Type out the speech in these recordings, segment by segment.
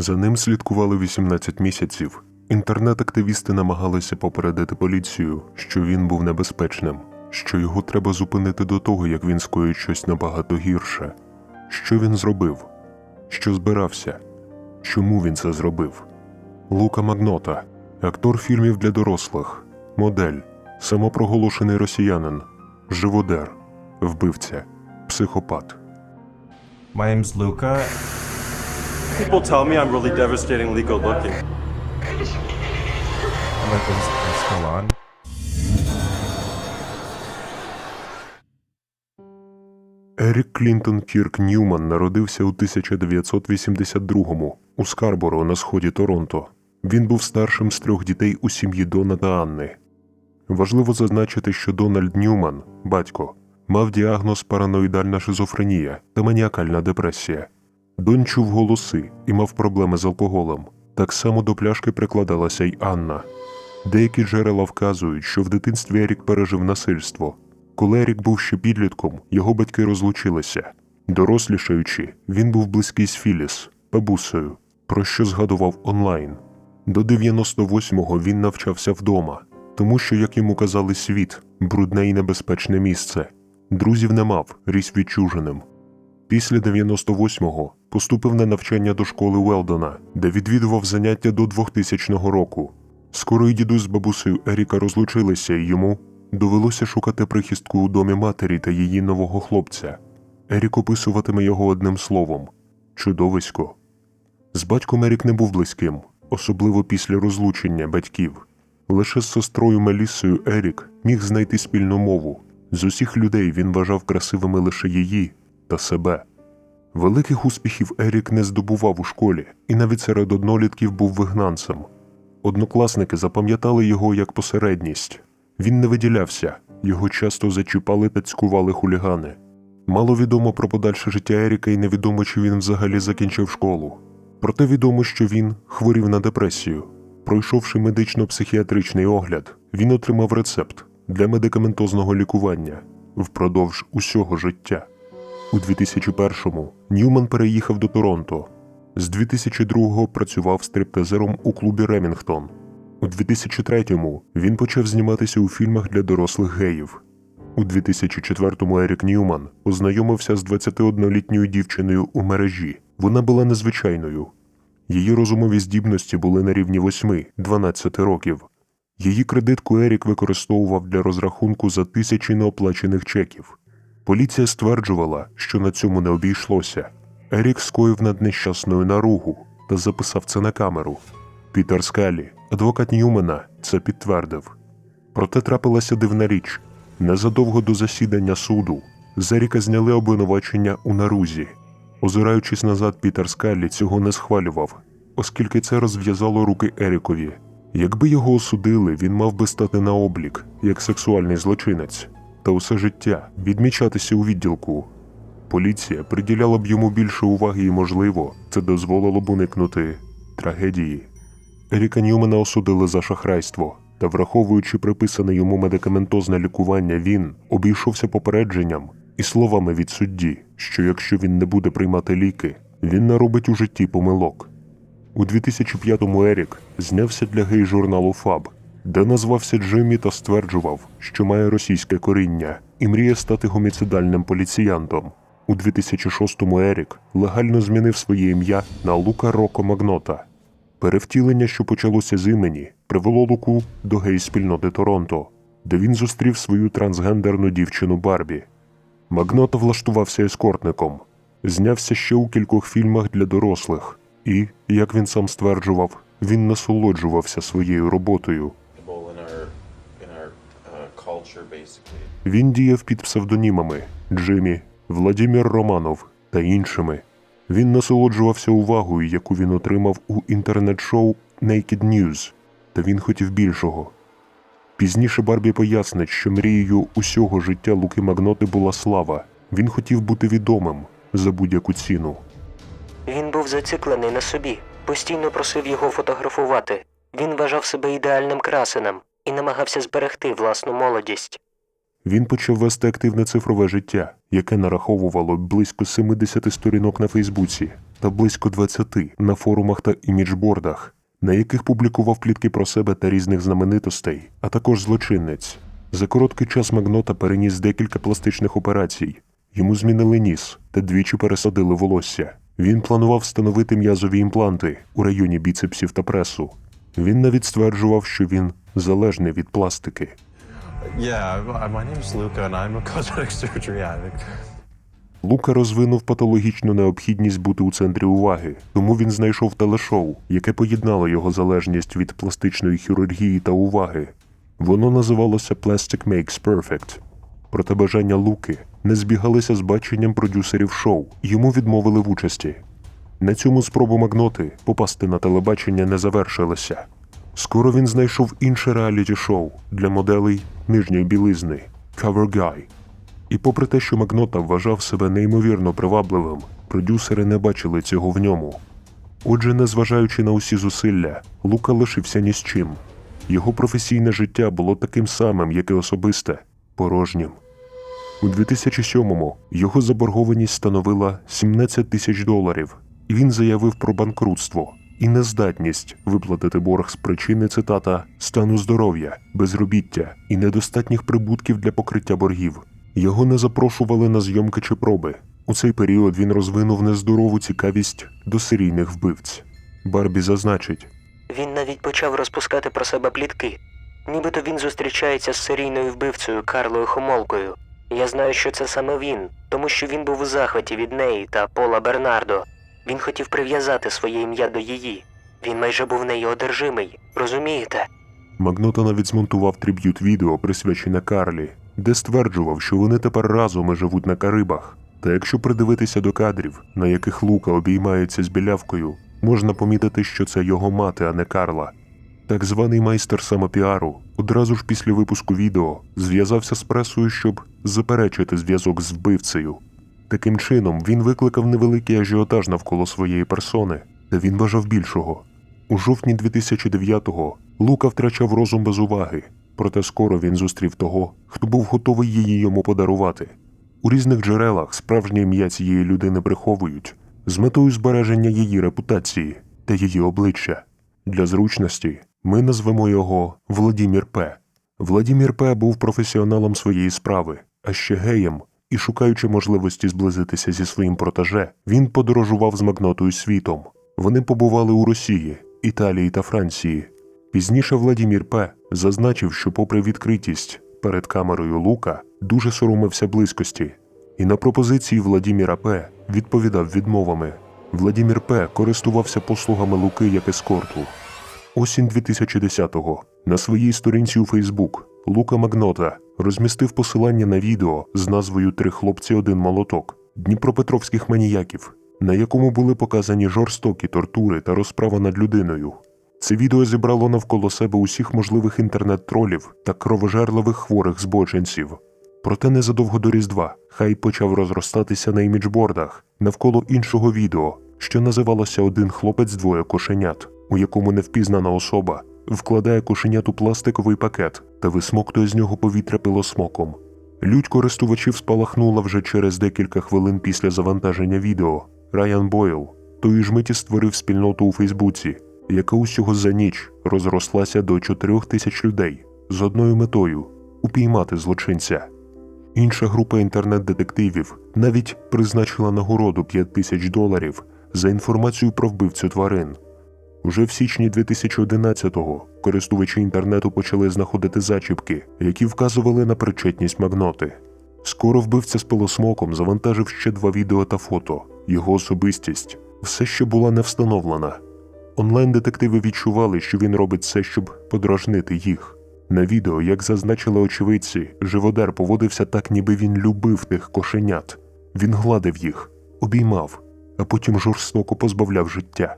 За ним слідкували 18 місяців. Інтернет-активісти намагалися попередити поліцію, що він був небезпечним, що його треба зупинити до того, як він скоїть щось набагато гірше. Що він зробив? Що збирався? Чому він це зробив? Лука Магнота, актор фільмів для дорослих, модель, самопроголошений росіянин, живодер, вбивця, психопат. My name's. People tell me I'm really devastatingly good looking. I'm like, is this still on? Ерік Клінтон Кірк Ньюман народився у 1982-му у Скарборо на сході Торонто. Він був старшим з трьох дітей у сім'ї Дона та Анни. Важливо зазначити, що Дональд Ньюман, батько, мав діагноз параноїдальна шизофренія та маніакальна депресія. Дон чув голоси і мав проблеми з алкоголем. Так само до пляшки прикладалася й Анна. Деякі джерела вказують, що в дитинстві Ерік пережив насильство. Коли Ерік був ще підлітком, його батьки розлучилися. Дорослішаючи, він був близький з Філіс, бабусею, про що згадував онлайн. До 98-го він навчався вдома, тому що, як йому казали, світ брудне і небезпечне місце. Друзів не мав, ріс відчуженим. Після 98-го поступив на навчання до школи Уелдона, де відвідував заняття до 2000 року. Скоро й дідусь з бабусею Еріка розлучилися, і йому довелося шукати прихистку у домі матері та її нового хлопця. Ерік описуватиме його одним словом чудовисько. З батьком Ерік не був близьким, особливо після розлучення батьків. Лише з сестрою Мелісою Ерік міг знайти спільну мову. З усіх людей він вважав красивими лише її та себе. Великих успіхів Ерік не здобував у школі і навіть серед однолітків був вигнанцем. Однокласники запам'ятали його як посередність. Він не виділявся, його часто зачіпали та цькували хулігани. Мало відомо про подальше життя Еріка і невідомо, чи він взагалі закінчив школу. Проте відомо, що він хворів на депресію. Пройшовши медично-психіатричний огляд, він отримав рецепт для медикаментозного лікування впродовж усього життя. У 2001-му Ньюман переїхав до Торонто. З 2002-го працював стриптизером у клубі Ремінгтон. У 2003-му він почав зніматися у фільмах для дорослих геїв. У 2004-му Ерік Ньюман познайомився з 21-літньою дівчиною у мережі. Вона була незвичайною. Її розумові здібності були на рівні 8-12 років. Її кредитку Ерік використовував для розрахунку за тисячі неоплачених чеків. Поліція стверджувала, що на цьому не обійшлося. Ерік скоїв над нещасною наругу та записав це на камеру. Пітер Скалі, адвокат Ньюмена, це підтвердив. Проте трапилася дивна річ. Незадовго до засідання суду з Еріка зняли обвинувачення у нарузі. Озираючись назад, Пітер Скаллі цього не схвалював, оскільки це розв'язало руки Ерікові. Якби його осудили, він мав би стати на облік як сексуальний злочинець та усе життя відмічатися у відділку. Поліція приділяла б йому більше уваги і, можливо, це дозволило б уникнути трагедії. Еріка Ньюмана осудили за шахрайство, та враховуючи приписане йому медикаментозне лікування, він обійшовся попередженням і словами від судді, що якщо він не буде приймати ліки, він наробить у житті помилок. У 2005-му Ерік знявся для гей-журналу Фаб, де назвався Джиммі та стверджував, що має російське коріння і мріє стати гоміцидальним поліціянтом. У 2006-му Ерік легально змінив своє ім'я на Лука Роко Магнота. Перевтілення, що почалося з імені, привело Луку до гей-спільноти Торонто, де він зустрів свою трансгендерну дівчину Барбі. Магнота влаштувався ескортником, знявся ще у кількох фільмах для дорослих, і, як він сам стверджував, він насолоджувався своєю роботою. Він діяв під псевдонімами Джиммі, Владімір Романов та іншими. Він насолоджувався увагою, яку він отримав у інтернет-шоу Naked News, та він хотів більшого. Пізніше Барбі пояснить, що мрією усього життя Луки Магноти була слава. Він хотів бути відомим за будь-яку ціну. Він був зациклений на собі, постійно просив його фотографувати. Він вважав себе ідеальним красенем і намагався зберегти власну молодість. Він почав вести активне цифрове життя, яке нараховувало близько 70 сторінок на Фейсбуці. та близько 20 на форумах та іміджбордах, на яких публікував плітки про себе та різних знаменитостей, а також злочинець. За короткий час Магнота переніс декілька пластичних операцій. Йому змінили ніс та двічі пересадили волосся. Він планував встановити м'язові імпланти у районі біцепсів та пресу. Він навіть стверджував, що він залежний від пластики. Лука розвинув патологічну необхідність бути у центрі уваги, тому він знайшов телешоу, яке поєднало його залежність від пластичної хірургії та уваги. Воно називалося Plastic Makes Perfect. Проте бажання Луки не збігалися з баченням продюсерів шоу, йому відмовили в участі. На цьому спробу Магноти попасти на телебачення не завершилася. Скоро він знайшов інше реаліті-шоу для моделей нижньої білизни Cover Guy. І попри те, що Магнота вважав себе неймовірно привабливим, продюсери не бачили цього в ньому. Отже, незважаючи на усі зусилля, Лука лишився ні з чим. Його професійне життя було таким самим, як і особисте порожнім. У 2007-му його заборгованість становила 17 тисяч доларів, він заявив про банкрутство і нездатність виплатити борг з причини цитата стану здоров'я, безробіття і недостатніх прибутків для покриття боргів. Його не запрошували на зйомки чи проби. У цей період він розвинув нездорову цікавість до серійних вбивць. Барбі зазначить, Він навіть почав розпускати про себе плітки. Нібито він зустрічається з серійною вбивцею Карлою Хомолкою. Я знаю, що це саме він, тому що він був у захваті від неї та Пола Бернардо. Він хотів прив'язати своє ім'я до її. Він майже був нею одержимий, розумієте? Магнота навіть змонтував триб'ют відео, присвячене Карлі, де стверджував, що вони тепер разом і живуть на Карибах. Та якщо придивитися до кадрів, на яких Лука обіймається з білявкою, можна помітити, що це його мати, а не Карла. Так званий майстер самопіару одразу ж після випуску відео зв'язався з пресою, щоб заперечити зв'язок з вбивцею. Таким чином він викликав невеликий ажіотаж навколо своєї персони, та він бажав більшого. У жовтні 2009-го Лука втрачав розум без уваги, проте скоро він зустрів того, хто був готовий її йому подарувати. У різних джерелах справжнє ім'я цієї людини приховують з метою збереження її репутації та її обличчя. Для зручності ми назвемо його Владімір П. Владімір П. був професіоналом своєї справи, а ще геєм, і шукаючи можливості зблизитися зі своїм протеже, він подорожував з магнотою світом. Вони побували у Росії, Італії та Франції. Пізніше Владімір П. зазначив, що, попри відкритість перед камерою Лука, дуже соромився близькості, і на пропозиції Владіміра П. відповідав відмовами. Владімір П. користувався послугами Луки як ескорту. Осінь 2010-го на своїй сторінці у Фейсбук Лука Магнота розмістив посилання на відео з назвою Три хлопці, один молоток Дніпропетровських маніяків, на якому були показані жорстокі тортури та розправа над людиною. Це відео зібрало навколо себе усіх можливих інтернет-тролів та кровожерливих хворих збочинців. Проте незадовго до Різдва хай почав розростатися на іміджбордах навколо іншого відео, що називалося Один хлопець двоє кошенят, у якому невпізнана особа вкладає кошенят у пластиковий пакет та висмоктує з нього повітря пилосмоком. Лють користувачів спалахнула вже через декілька хвилин після завантаження відео. Райан Бойл тої ж миті створив спільноту у Фейсбуці, яка усього за ніч розрослася до 4 тисяч людей з одною метою упіймати злочинця. Інша група інтернет-детективів навіть призначила нагороду 5 тисяч доларів за інформацію про вбивцю тварин. Уже в січні 2011-го користувачі інтернету почали знаходити зачіпки, які вказували на причетність магноти. Скоро вбивця з пилосмоком завантажив ще два відео та фото. Його особистість все ще була не встановлена. Онлайн-детективи відчували, що він робить це, щоб подражнити їх. На відео, як зазначили очевидці, живодар поводився так, ніби він любив тих кошенят. Він гладив їх, обіймав, а потім жорстоко позбавляв життя.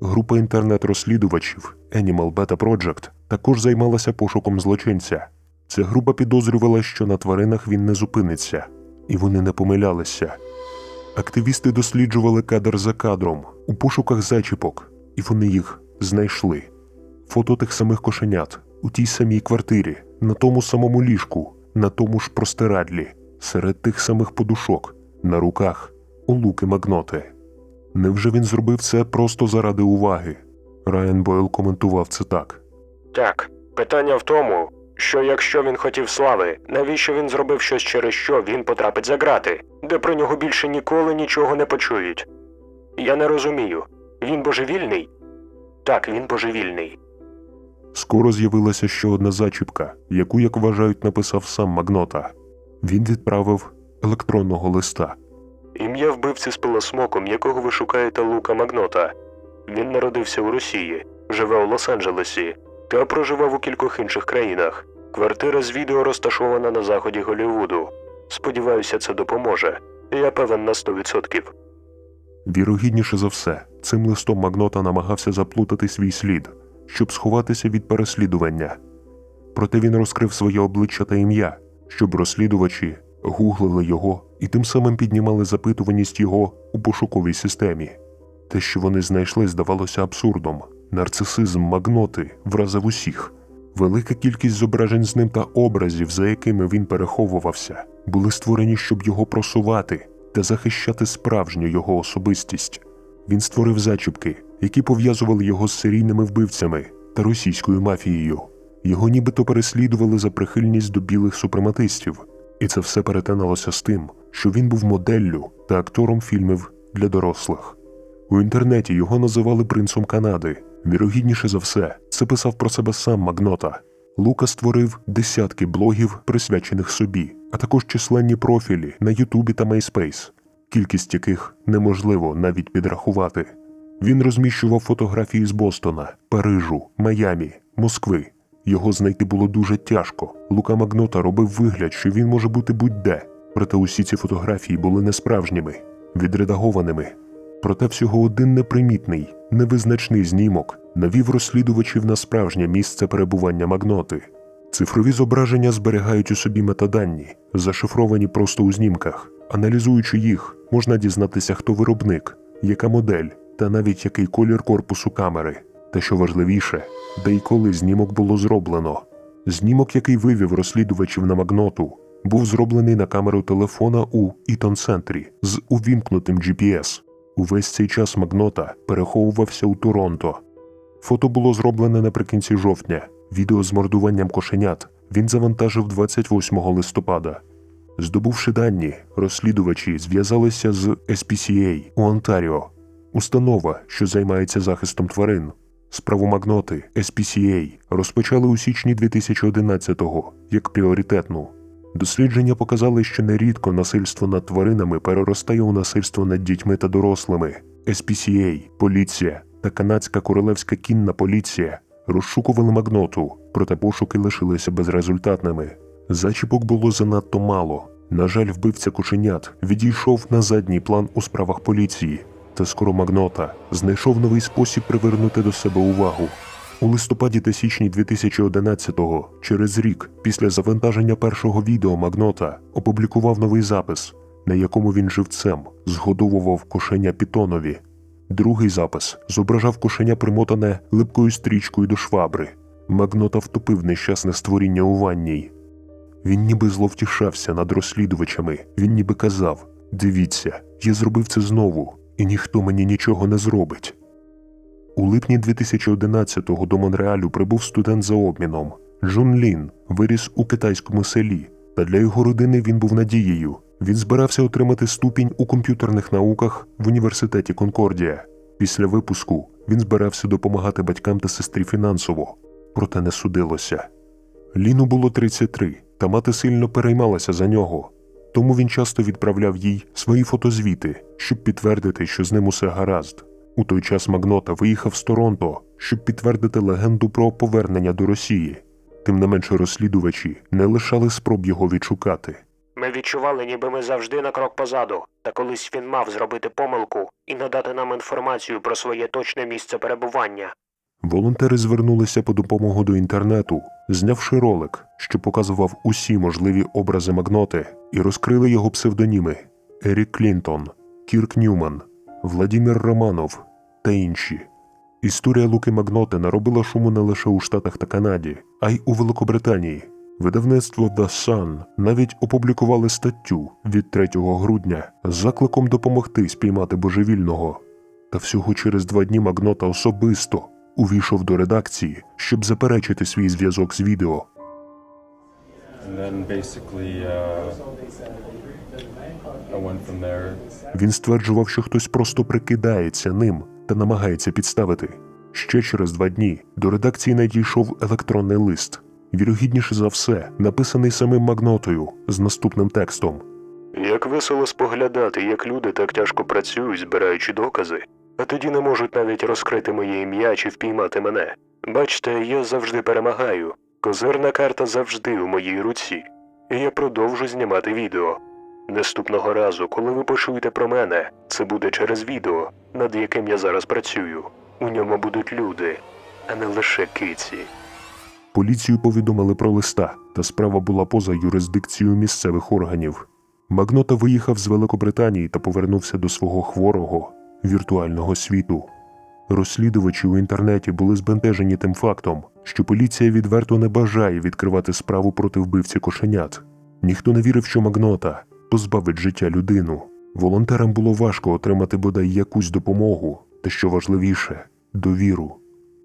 Група інтернет-розслідувачів Animal Beta Project також займалася пошуком злочинця. Ця група підозрювала, що на тваринах він не зупиниться, і вони не помилялися. Активісти досліджували кадр за кадром у пошуках зачіпок, і вони їх знайшли. Фото тих самих кошенят у тій самій квартирі, на тому самому ліжку, на тому ж простирадлі, серед тих самих подушок, на руках у луки магноти. Невже він зробив це просто заради уваги? Райан Бойл коментував це так. Так, питання в тому, що якщо він хотів слави, навіщо він зробив щось, через що він потрапить за грати, де про нього більше ніколи нічого не почують? Я не розумію. Він божевільний? Так, він божевільний. Скоро з'явилася ще одна зачіпка, яку, як вважають, написав сам Магнота. Він відправив електронного листа. Ім'я вбивці з пилосмоком, якого ви шукаєте Лука Магнота. Він народився у Росії, живе у Лос-Анджелесі та проживав у кількох інших країнах. Квартира з відео розташована на заході Голлівуду. Сподіваюся, це допоможе. Я певен на 100%. Вірогідніше за все, цим листом Магнота намагався заплутати свій слід, щоб сховатися від переслідування. Проте він розкрив своє обличчя та ім'я, щоб розслідувачі гуглили його і тим самим піднімали запитуваність його у пошуковій системі. Те, що вони знайшли, здавалося абсурдом. Нарцисизм Магноти вразив усіх. Велика кількість зображень з ним та образів, за якими він переховувався, були створені, щоб його просувати та захищати справжню його особистість. Він створив зачіпки, які пов'язували його з серійними вбивцями та російською мафією. Його нібито переслідували за прихильність до білих супрематистів, і це все перетиналося з тим, що він був моделлю та актором фільмів для дорослих. У інтернеті його називали принцом Канади. Вірогідніше за все, це писав про себе сам Магнота. Лука створив десятки блогів, присвячених собі, а також численні профілі на Ютубі та MySpace, кількість яких неможливо навіть підрахувати. Він розміщував фотографії з Бостона, Парижу, Майамі, Москви. Його знайти було дуже тяжко. Лука Магнота робив вигляд, що він може бути будь-де. Проте усі ці фотографії були несправжніми, відредагованими. Проте всього один непримітний, невизначний знімок навів розслідувачів на справжнє місце перебування магноти. Цифрові зображення зберігають у собі метаданні, зашифровані просто у знімках. Аналізуючи їх, можна дізнатися, хто виробник, яка модель та навіть який колір корпусу камери. Та що важливіше, де і коли знімок було зроблено. Знімок, який вивів розслідувачів на магноту, був зроблений на камеру телефона у Ітон-центрі з увімкнутим GPS. Увесь цей час Магнота переховувався у Торонто. Фото було зроблене наприкінці жовтня. Відео з мордуванням кошенят він завантажив 28 листопада. Здобувши дані, розслідувачі зв'язалися з SPCA у Онтаріо, установа, що займається захистом тварин. Справу Магноти SPCA розпочали у січні 2011-го як пріоритетну. Дослідження показали, що нерідко насильство над тваринами переростає у насильство над дітьми та дорослими. SPCA, поліція та канадська королевська кінна поліція розшукували магноту, проте пошуки лишилися безрезультатними. Зачіпок було занадто мало. На жаль, вбивця кошенят відійшов на задній план у справах поліції, та скоро Магнота знайшов новий спосіб привернути до себе увагу. У листопаді та січні 2011-го, через рік після завантаження першого відео Магнота, опублікував новий запис, на якому він живцем згодовував кошеня Пітонові. Другий запис зображав кошеня примотане липкою стрічкою до швабри. Магнота втопив нещасне створіння у ванній. Він ніби зловтішався над розслідувачами. Він ніби казав: Дивіться, я зробив це знову, і ніхто мені нічого не зробить. У липні 2011-го до Монреалю прибув студент за обміном. Джун Лін виріс у китайському селі, та для його родини він був надією. Він збирався отримати ступінь у комп'ютерних науках в університеті Конкордія. Після випуску він збирався допомагати батькам та сестрі фінансово, проте не судилося. Ліну було 33, та мати сильно переймалася за нього, тому він часто відправляв їй свої фотозвіти, щоб підтвердити, що з ним усе гаразд. У той час Магнота виїхав з Торонто, щоб підтвердити легенду про повернення до Росії. Тим не менше розслідувачі не лишали спроб його відшукати. Ми відчували, ніби ми завжди на крок позаду, та колись він мав зробити помилку і надати нам інформацію про своє точне місце перебування. Волонтери звернулися по допомогу до інтернету, знявши ролик, що показував усі можливі образи Магноти, і розкрили його псевдоніми Ерік Клінтон, Кірк Ньюман, Владімір Романов та інші. Історія Луки Магноти наробила шуму не лише у Штатах та Канаді, а й у Великобританії. Видавництво The Sun навіть опублікували статтю від 3 грудня з закликом допомогти спіймати божевільного. Та всього через два дні Магнота особисто увійшов до редакції, щоб заперечити свій зв'язок з відео. And then basically, uh, Він стверджував, що хтось просто прикидається ним та намагається підставити. Ще через два дні до редакції надійшов електронний лист, вірогідніше за все, написаний самим Магнотою з наступним текстом. Як весело споглядати, як люди так тяжко працюють, збираючи докази, а тоді не можуть навіть розкрити моє ім'я чи впіймати мене. Бачте, я завжди перемагаю. Козирна карта завжди у моїй руці, і я продовжу знімати відео. Наступного разу, коли ви почуєте про мене, це буде через відео, над яким я зараз працюю. У ньому будуть люди, а не лише киці. Поліцію повідомили про листа, та справа була поза юрисдикцією місцевих органів. Магнота виїхав з Великобританії та повернувся до свого хворого віртуального світу. Розслідувачі у інтернеті були збентежені тим фактом, що поліція відверто не бажає відкривати справу проти вбивці кошенят. Ніхто не вірив, що Магнота позбавить життя людину. Волонтерам було важко отримати бодай якусь допомогу, та що важливіше довіру.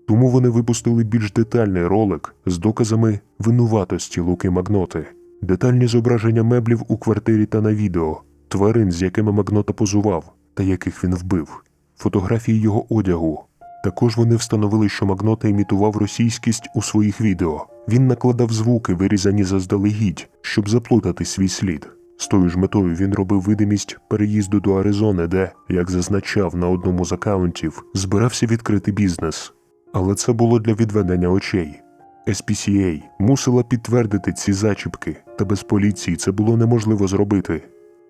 Тому вони випустили більш детальний ролик з доказами винуватості Луки Магноти, детальні зображення меблів у квартирі та на відео, тварин, з якими Магнота позував та яких він вбив, фотографії його одягу. Також вони встановили, що Магнота імітував російськість у своїх відео. Він накладав звуки, вирізані заздалегідь, щоб заплутати свій слід. З тою ж метою він робив видимість переїзду до Аризони, де, як зазначав на одному з акаунтів, збирався відкрити бізнес. Але це було для відведення очей. SPCA мусила підтвердити ці зачіпки, та без поліції це було неможливо зробити.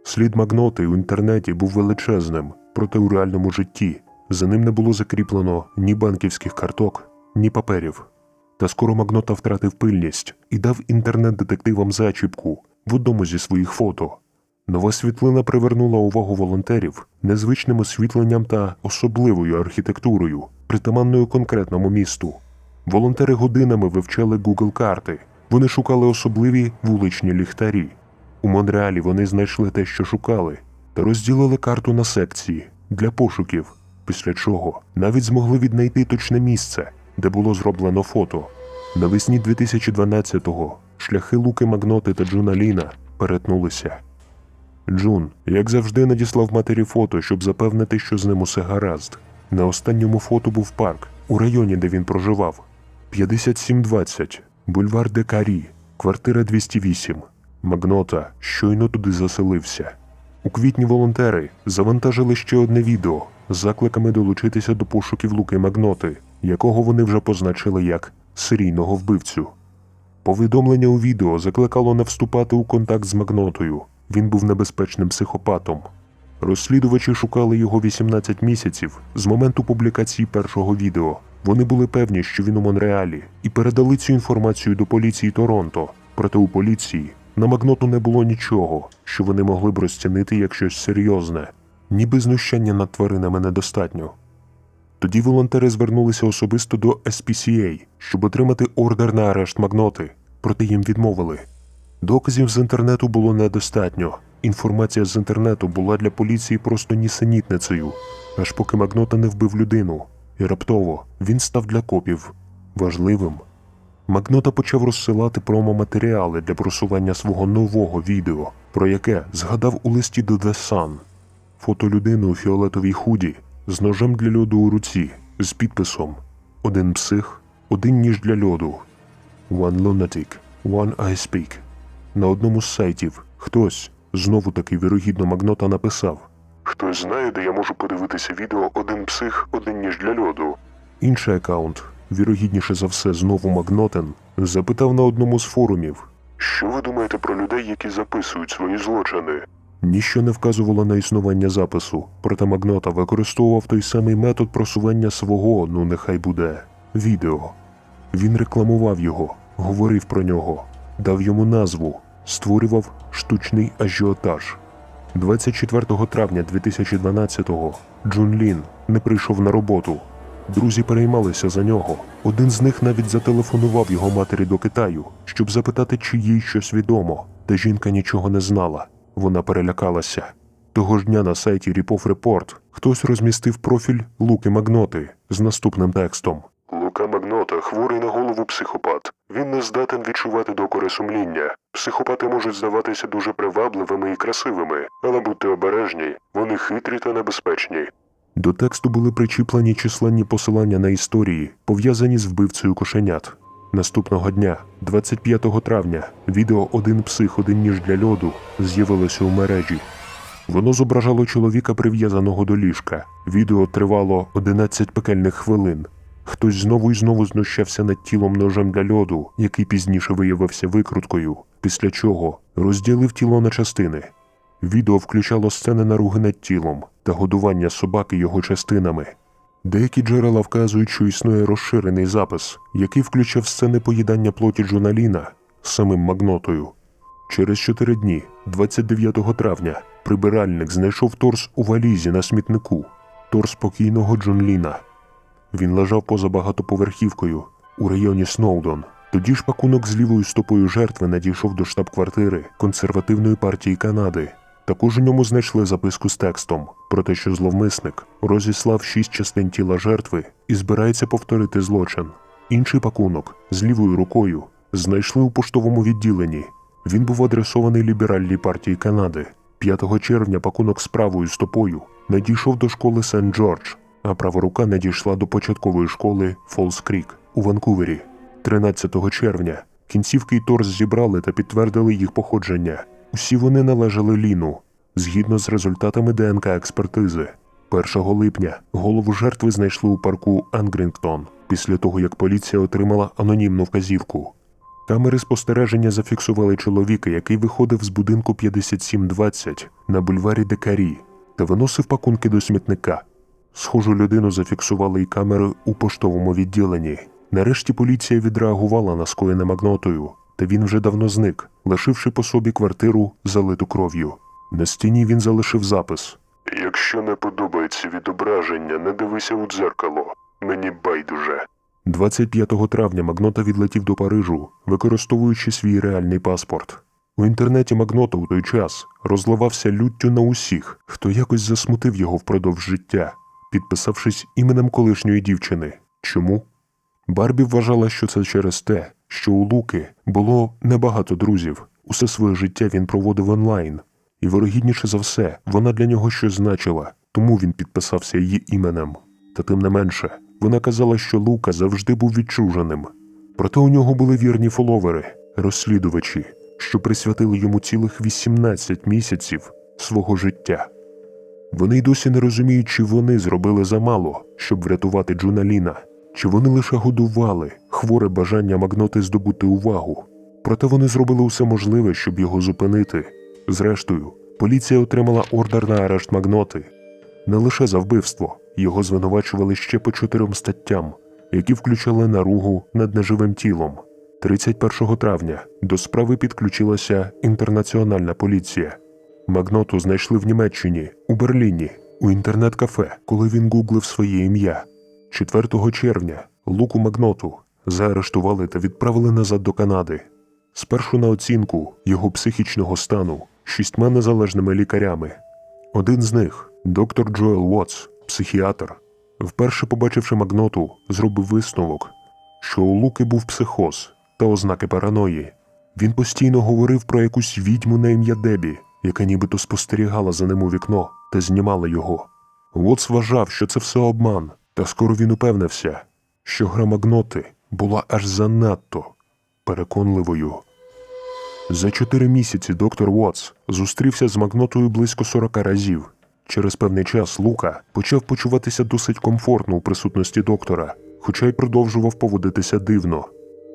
Слід Магноти у інтернеті був величезним, проте у реальному житті за ним не було закріплено ні банківських карток, ні паперів. Та скоро Магнота втратив пильність і дав інтернет-детективам зачіпку в одному зі своїх фото. Нова світлина привернула увагу волонтерів незвичним освітленням та особливою архітектурою, притаманною конкретному місту. Волонтери годинами вивчали Google карти. Вони шукали особливі вуличні ліхтарі. У Монреалі вони знайшли те, що шукали, та розділили карту на секції для пошуків, після чого навіть змогли віднайти точне місце, де було зроблено фото. Навесні 2012-го шляхи Луки Магноти та Джуна Ліна перетнулися. Джун, як завжди, надіслав матері фото, щоб запевнити, що з ним усе гаразд. На останньому фото був парк у районі, де він проживав. 5720, бульвар де Карі, квартира 208. Магнота щойно туди заселився. У квітні волонтери завантажили ще одне відео з закликами долучитися до пошуків Луки Магноти, якого вони вже позначили як серійного вбивцю. Повідомлення у відео закликало не вступати у контакт з Магнотою. Він був небезпечним психопатом. Розслідувачі шукали його 18 місяців з моменту публікації першого відео. Вони були певні, що він у Монреалі, і передали цю інформацію до поліції Торонто. Проте у поліції на Магноту не було нічого, що вони могли б розцінити як щось серйозне, ніби знущання над тваринами недостатньо. Тоді волонтери звернулися особисто до SPCA, щоб отримати ордер на арешт Магноти, проте їм відмовили. Доказів з інтернету було недостатньо. Інформація з інтернету була для поліції просто нісенітницею, аж поки Магнота не вбив людину, і раптово він став для копів важливим. Магнота почав розсилати промо-матеріали для просування свого нового відео, про яке згадав у листі до The Sun. Фото людини у фіолетовій худі з ножем для льоду у руці, з підписом Один псих, один ніж для льоду. One lunatic, one I speak. На одному з сайтів хтось, знову таки вірогідно Магнота написав Хтось знає, де я можу подивитися відео Один псих, один ніж для льоду. Інший аккаунт, вірогідніше за все, знову Магнотен, запитав на одному з форумів Що ви думаєте про людей, які записують свої злочини? Ніщо не вказувало на існування запису, проте Магнота використовував той самий метод просування свого, ну нехай буде, відео. Він рекламував його, говорив про нього, дав йому назву, створював штучний ажіотаж. 24 травня 2012-го Джун Лін не прийшов на роботу. Друзі переймалися за нього. Один з них навіть зателефонував його матері до Китаю, щоб запитати, чи їй щось відомо, та жінка нічого не знала. Вона перелякалася. Того ж дня на сайті Ріпов Репорт хтось розмістив профіль Луки Магноти з наступним текстом. Лука Магнота хворий на голову психопат. Він не здатен відчувати докори сумління. Психопати можуть здаватися дуже привабливими і красивими, але будьте обережні, вони хитрі та небезпечні. До тексту були причіплені численні посилання на історії, пов'язані з вбивцею кошенят. Наступного дня, 25 травня, відео Один псих, один ніж для льоду з'явилося у мережі. Воно зображало чоловіка, прив'язаного до ліжка. Відео тривало 11 пекельних хвилин. Хтось знову і знову знущався над тілом ножем для льоду, який пізніше виявився викруткою, після чого розділив тіло на частини. Відео включало сцени наруги над тілом та годування собаки його частинами. Деякі джерела вказують, що існує розширений запис, який включав сцени поїдання плоті Джоналіна самим Магнотою. Через чотири дні, 29 травня, прибиральник знайшов торс у валізі на смітнику, торс покійного Джон Ліна. Він лежав поза багатоповерхівкою у районі Сноудон. Тоді ж пакунок з лівою стопою жертви надійшов до штаб-квартири консервативної партії Канади. Також у ньому знайшли записку з текстом про те, що зловмисник розіслав шість частин тіла жертви і збирається повторити злочин. Інший пакунок з лівою рукою знайшли у поштовому відділенні. Він був адресований ліберальній партії Канади. 5 червня пакунок з правою стопою надійшов до школи Сент-Джордж, а права рука надійшла до початкової школи Фолс Крік у Ванкувері. 13 червня кінцівки і торс зібрали та підтвердили їх походження. Усі вони належали Ліну, згідно з результатами ДНК експертизи. 1 липня голову жертви знайшли у парку Ангрінгтон після того, як поліція отримала анонімну вказівку. Камери спостереження зафіксували чоловіка, який виходив з будинку 5720 на бульварі Декарі та виносив пакунки до смітника. Схожу людину зафіксували і камери у поштовому відділенні. Нарешті поліція відреагувала на скоєне магнотою, та він вже давно зник, лишивши по собі квартиру, залиту кров'ю. На стіні він залишив запис: Якщо не подобається відображення, не дивися у дзеркало. Мені байдуже. 25 травня Магнота відлетів до Парижу, використовуючи свій реальний паспорт. У інтернеті Магнота у той час розливався люттю на усіх, хто якось засмутив його впродовж життя, підписавшись іменем колишньої дівчини. Чому? Барбі вважала, що це через те, що у Луки було небагато друзів. Усе своє життя він проводив онлайн, і вирогідніше за все, вона для нього щось значила, тому він підписався її іменем. Та тим не менше, вона казала, що Лука завжди був відчуженим. Проте у нього були вірні фоловери, розслідувачі, що присвятили йому цілих 18 місяців свого життя. Вони й досі не розуміють, чи вони зробили замало, щоб врятувати Джуналіна, чи вони лише годували хворе бажання магноти здобути увагу. Проте вони зробили усе можливе, щоб його зупинити. Зрештою, поліція отримала ордер на арешт магноти. Не лише за вбивство, його звинувачували ще по чотирьом статтям, які включали наругу над неживим тілом. 31 травня до справи підключилася інтернаціональна поліція. Магноту знайшли в Німеччині, у Берліні, у інтернет-кафе, коли він гуглив своє ім'я. 4 червня Луку Магноту заарештували та відправили назад до Канади. Спершу на оцінку його психічного стану шістьма незалежними лікарями. Один з них, доктор Джоел Уотс, психіатр, вперше побачивши Магноту, зробив висновок, що у Луки був психоз та ознаки параної. Він постійно говорив про якусь відьму на ім'я Дебі, яка нібито спостерігала за ним у вікно та знімала його. Уотс вважав, що це все обман, та скоро він упевнився, що гра Магноти була аж занадто переконливою. За чотири місяці доктор Уотс зустрівся з Магнотою близько 40 разів. Через певний час Лука почав почуватися досить комфортно у присутності доктора, хоча й продовжував поводитися дивно.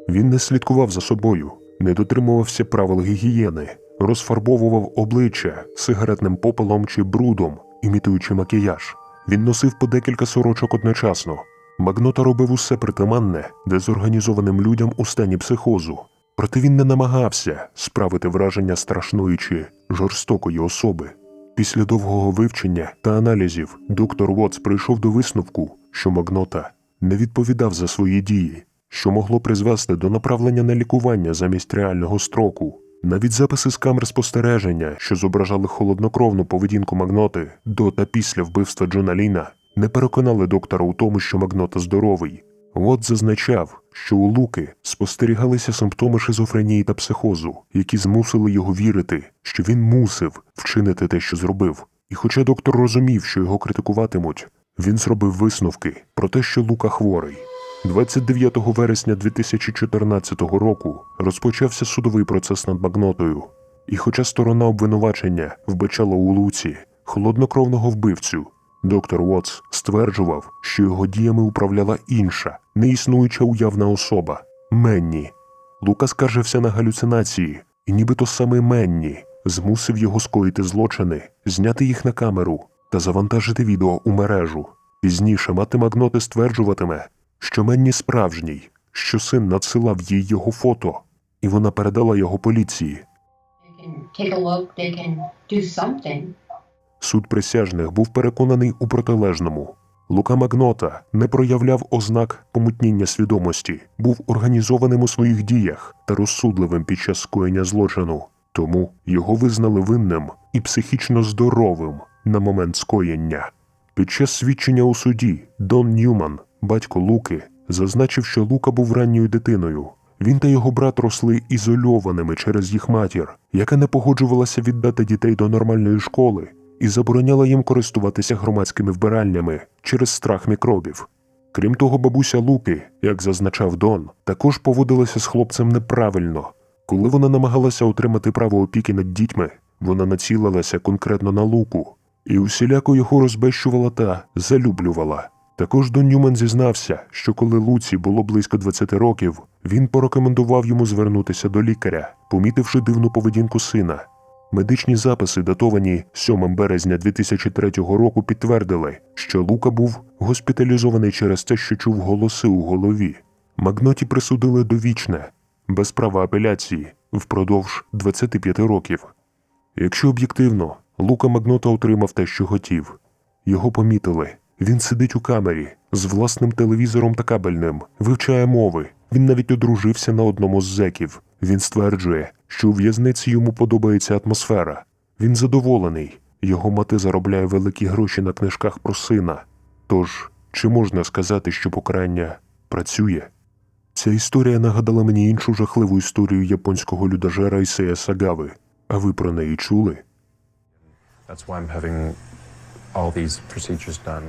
Він не слідкував за собою, не дотримувався правил гігієни, розфарбовував обличчя сигаретним попелом чи брудом, імітуючи макіяж. Він носив по декілька сорочок одночасно. Магнота робив усе притаманне дезорганізованим людям у стані психозу. Проте він не намагався справити враження страшної чи жорстокої особи. Після довгого вивчення та аналізів доктор Вотс прийшов до висновку, що Магнота не відповідав за свої дії, що могло призвести до направлення на лікування замість реального строку. Навіть записи з камер спостереження, що зображали холоднокровну поведінку Магноти до та після вбивства Джона Ліна, не переконали доктора у тому, що Магнота здоровий. От зазначав, що у Луки спостерігалися симптоми шизофренії та психозу, які змусили його вірити, що він мусив вчинити те, що зробив. І хоча доктор розумів, що його критикуватимуть, він зробив висновки про те, що Лука хворий. 29 вересня 2014 року розпочався судовий процес над Магнотою. І хоча сторона обвинувачення вбачала у Луці холоднокровного вбивцю, доктор Уотс стверджував, що його діями управляла інша, неіснуюча уявна особа Менні. Лука скаржився на галюцинації, і нібито саме Менні змусив його скоїти злочини, зняти їх на камеру та завантажити відео у мережу. Пізніше мати Магноти стверджуватиме, що Менні справжній, що син надсилав їй його фото, і вона передала його поліції. They can take a look, they can do something. Суд присяжних був переконаний у протилежному. Лука Магнота не проявляв ознак помутніння свідомості, був організованим у своїх діях та розсудливим під час скоєння злочину. Тому його визнали винним і психічно здоровим на момент скоєння. Під час свідчення у суді Дон Ньюман, батько Луки, зазначив, що Лука був ранньою дитиною. Він та його брат росли ізольованими через їх матір, яка не погоджувалася віддати дітей до нормальної школи і забороняла їм користуватися громадськими вбиральнями через страх мікробів. Крім того, бабуся Луки, як зазначав Дон, також поводилася з хлопцем неправильно. Коли вона намагалася отримати право опіки над дітьми, вона націлилася конкретно на Луку і усіляко його розбещувала та залюблювала. Також Дон Ньюман зізнався, що коли Луці було близько 20 років, він порекомендував йому звернутися до лікаря, помітивши дивну поведінку сина. Медичні записи, датовані 7 березня 2003 року, підтвердили, що Лука був госпіталізований через те, що чув голоси у голові. Магноті присудили довічне, без права апеляції, впродовж 25 років. Якщо об'єктивно, Лука Магнота отримав те, що хотів. Його помітили. Він сидить у камері з власним телевізором та кабельним, вивчає мови. Він навіть одружився на одному з зеків. Він стверджує, що у в'язниці йому подобається атмосфера. Він задоволений. Його мати заробляє великі гроші на книжках про сина. Тож, чи можна сказати, що покарання працює? Ця історія нагадала мені іншу жахливу історію японського людожера Ісея Сагави. А ви про неї чули? That's why I'm having all these procedures done.